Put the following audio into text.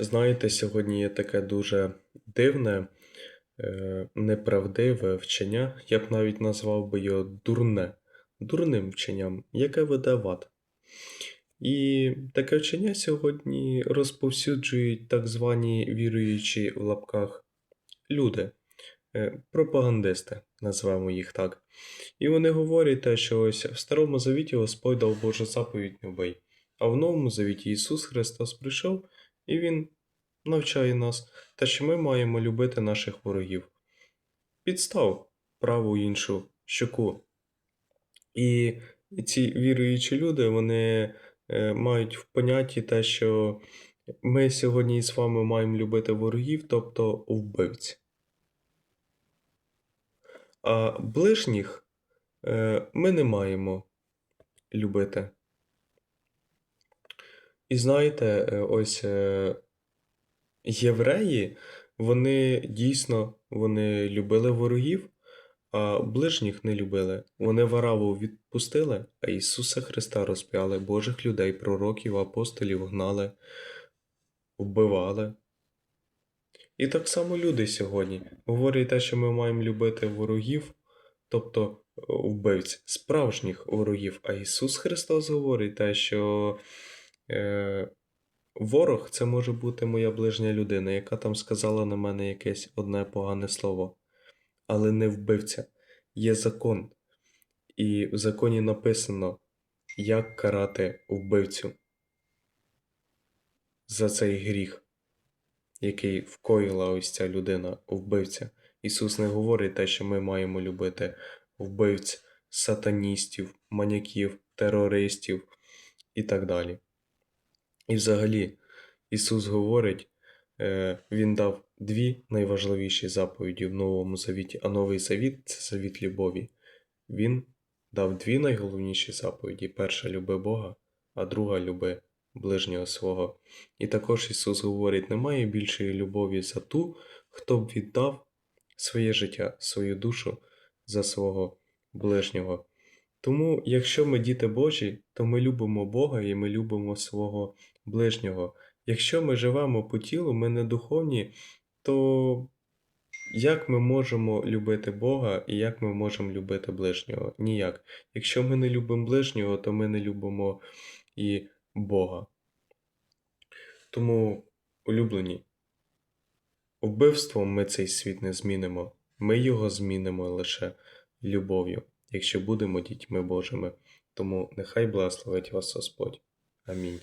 Знаєте, сьогодні є таке дуже дивне, е, неправдиве вчення, я б навіть назвав би його дурне, дурним вченням, яке веде в. І таке вчення сьогодні розповсюджують так звані віруючі в лапках люди, е, пропагандисти, назвемо їх так. І вони говорять те, що ось в Старому Завіті Господь дав Божу заповідь не а в Новому Завіті Ісус Христос прийшов і Він навчає нас, те, що ми маємо любити наших ворогів. Підстав праву іншу щоку. І ці віруючі люди, вони е, мають в понятті те, що ми сьогодні з вами маємо любити ворогів, тобто вбивць. А ближніх е, ми не маємо любити. І знаєте, е, ось е, євреї, вони дійсно вони любили ворогів, а ближніх не любили. Вони Вараву відпустили, а Ісуса Христа розп'яли, Божих людей, пророків, апостолів гнали, вбивали. І так само люди сьогодні говорять те, що ми маємо любити ворогів, тобто е, вбивць, справжніх ворогів. А Ісус Христос говорить те, що ворог це може бути моя ближня людина, яка там сказала на мене якесь одне погане слово, але не вбивця. Є закон, і в законі написано, як карати вбивцю за цей гріх який вкоїла ось ця людина, вбивця. Ісус не говорить те, що ми маємо любити вбивць, сатаністів, маньяків, терористів і так далі. І взагалі, Ісус говорить, е, Він дав дві найважливіші заповіді в Новому Завіті, а Новий Завіт це завіт любові. Він дав дві найголовніші заповіді: перша люби Бога, а друга люби ближнього свого. І також Ісус говорить: немає більшої любові за ту, хто б віддав своє життя, свою душу за свого ближнього. Тому, якщо ми діти Божі, то ми любимо Бога і ми любимо свого ближнього. Якщо ми живемо по тілу, ми не духовні, то як ми можемо любити Бога і як ми можемо любити ближнього? Ніяк. Якщо ми не любимо ближнього, то ми не любимо і Бога. Тому, улюблені, вбивством ми цей світ не змінимо, ми його змінимо лише любов'ю, якщо будемо дітьми Божими. Тому нехай благословить вас Господь. Амінь.